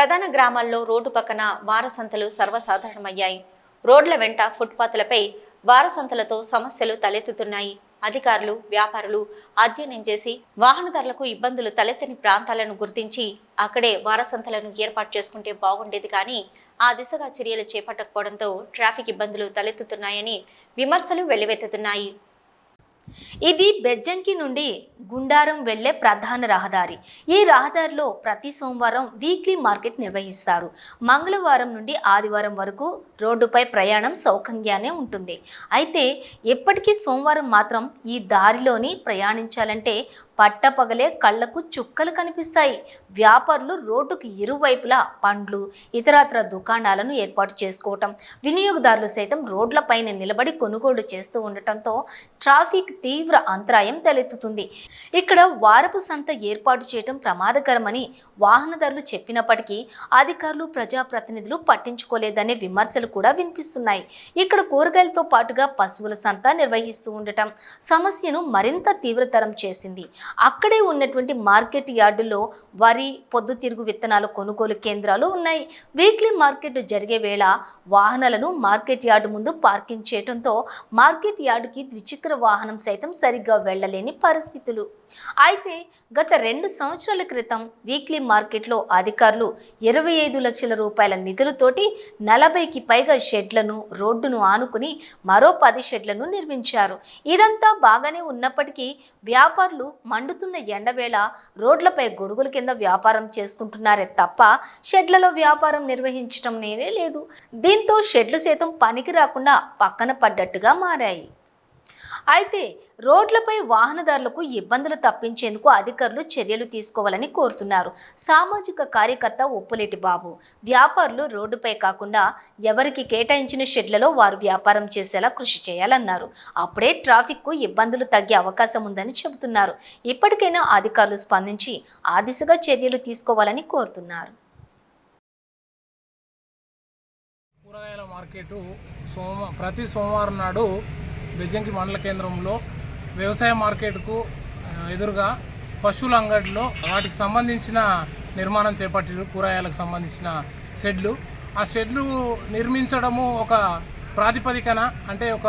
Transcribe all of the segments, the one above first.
ప్రధాన గ్రామాల్లో రోడ్డు పక్కన వారసంతలు సర్వసాధారణమయ్యాయి. రోడ్ల వెంట ఫుట్పాత్లపై వారసంతలతో సమస్యలు తలెత్తుతున్నాయి. అధికారులు వ్యాపారులు అధ్యయనం చేసి వాహనదారులకు ఇబ్బందులు తలెత్తని ప్రాంతాలను గుర్తించి అక్కడే వారసంతలను ఏర్పాటు చేసుకుంటే బాగుండేది కానీ ఆ దిశగా చర్యలు చేపట్టకపోవడంతో ట్రాఫిక్ ఇబ్బందులు తలెత్తుతున్నాయని విమర్శలు వెల్లువెత్తుతున్నాయి. ఇది బెజ్జంకి నుండి గుండారం వెళ్ళే ప్రధాన రహదారి. ఈ రహదారిలో ప్రతి సోమవారం వీక్లీ మార్కెట్ నిర్వహిస్తారు. మంగళవారం నుండి ఆదివారం వరకు రోడ్డుపై ప్రయాణం సౌకర్యానే ఉంటుంది. అయితే ఎప్పటికీ సోమవారం మాత్రం ఈ దారిలోని ప్రయాణించాలంటే పట్టపగలే కళ్ళకు చుక్కలు కనిపిస్తాయి. వ్యాపారులు రోడ్డుకు ఇరువైపులా పండ్లు ఇతరత్ర దుకాణాలను ఏర్పాటు చేసుకోవటం వినియోగదారులు సైతం రోడ్లపైన నిలబడి కొనుగోలు చేస్తూ ఉండటంతో ట్రాఫిక్ తీవ్ర అంతరాయం తలెత్తుతుంది. ఇక్కడ వారపు సంత ఏర్పాటు చేయటం ప్రమాదకరమని వాహనదారులు చెప్పినప్పటికీ అధికారులు ప్రజాప్రతినిధులు పట్టించుకోలేదనే విమర్శలు కూడా వినిపిస్తున్నాయి. ఇక్కడ కూరగాయలతో పాటుగా పశువుల సంత నిర్వహిస్తూ ఉండటం సమస్యను మరింత తీవ్రతరం చేసింది. అక్కడే ఉన్నటువంటి మార్కెట్ యార్డులో వరి పొద్దుతిరుగు విత్తనాల కొనుగోలు కేంద్రాలు ఉన్నాయి. వీక్లీ మార్కెట్ జరిగే వేళ వాహనాలను మార్కెట్ యార్డు ముందు పార్కింగ్ చేయడంతో మార్కెట్ యార్డుకి ద్విచక్ర వాహనం సైతం సరిగ్గా వెళ్ళలేని పరిస్థితులు. అయితే గత రెండు సంవత్సరాల క్రితం వీక్లీ మార్కెట్లో అధికారులు ఇరవై ఐదు లక్షల రూపాయల నిధులతోటి నలభైకి పైగా షెడ్లను రోడ్డును ఆనుకుని మరో పది షెడ్లను నిర్మించారు. ఇదంతా బాగానే ఉన్నప్పటికీ వ్యాపారులు మండుతున్న ఎండవేళ రోడ్లపై గొడుగుల కింద వ్యాపారం చేసుకుంటున్నారే తప్ప షెడ్లలో వ్యాపారం నిర్వహించడం నేనే లేదు. దీంతో షెడ్లు సైతం పనికి రాకుండా పక్కన పడ్డట్టుగా మారాయి. అయితే రోడ్లపై వాహనదారులకు ఇబ్బందులు తప్పించేందుకు అధికారులు చర్యలు తీసుకోవాలని కోరుతున్నారు. సామాజిక కార్యకర్త ఉప్పులేటి బాబు వ్యాపారులు రోడ్డుపై కాకుండా ఎవరికి కేటాయించిన షెడ్లలో వారు వ్యాపారం చేసేలా కృషి చేయాలన్నారు. అప్పుడే ట్రాఫిక్కు ఇబ్బందులు తగ్గే అవకాశం ఉందని చెబుతున్నారు. ఇప్పటికైనా అధికారులు స్పందించి ఆ దిశగా చర్యలు తీసుకోవాలని కోరుతున్నారు. కూరగాయల మార్కెట్ సోమ ప్రతి సోమవారం నాడు బెజ్జంకి మండల కేంద్రంలో వ్యవసాయ మార్కెట్కు ఎదురుగా పశువుల అంగడిలో వాటికి సంబంధించిన నిర్మాణం చేపట్టారు కూరగాయలకు సంబంధించిన షెడ్లు. ఆ షెడ్లు నిర్మించడము ఒక ప్రాతిపదికన అంటే ఒక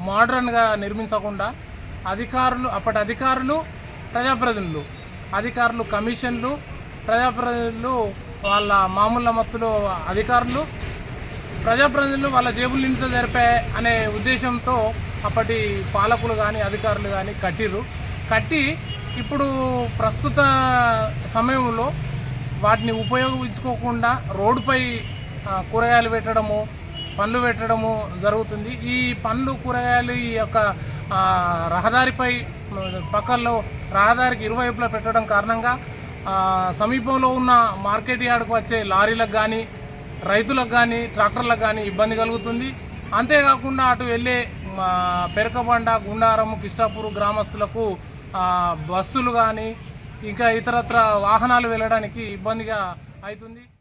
మోడర్న్గా నిర్మించకుండా అధికారులు అప్పటి అధికారులు ప్రజాప్రతినిధులు అధికారులు కమిషన్లు ప్రజాప్రతినిధులు వాళ్ళ మామూలు మత్తులో అధికారులు ప్రజాప్రతినిధులు వాళ్ళ జేబులు నింత జరిపే అనే ఉద్దేశంతో అప్పటి పాలకులు కానీ అధికారులు కానీ కట్టిర్రు. కట్టి ఇప్పుడు ప్రస్తుత సమయంలో వాటిని ఉపయోగించుకోకుండా రోడ్డుపై కూరగాయలు పెట్టడము పండ్లు పెట్టడము జరుగుతుంది. ఈ పండ్లు కూరగాయలు ఈ యొక్క రహదారిపై పక్కల్లో రహదారికి ఇరువైపులా పెట్టడం కారణంగా సమీపంలో ఉన్న మార్కెట్ యార్డ్కు వచ్చే లారీలకు కానీ రైతులకు కానీ ట్రాక్టర్లకు కానీ ఇబ్బంది కలుగుతుంది. అంతేకాకుండా అటు వెళ్ళే పెరకబండ గుండారం కిష్టాపూర్ గ్రామస్తులకు బస్సులు కానీ ఇంకా ఇతరత్ర వాహనాలు వెళ్ళడానికి ఇబ్బందిగా అవుతుంది.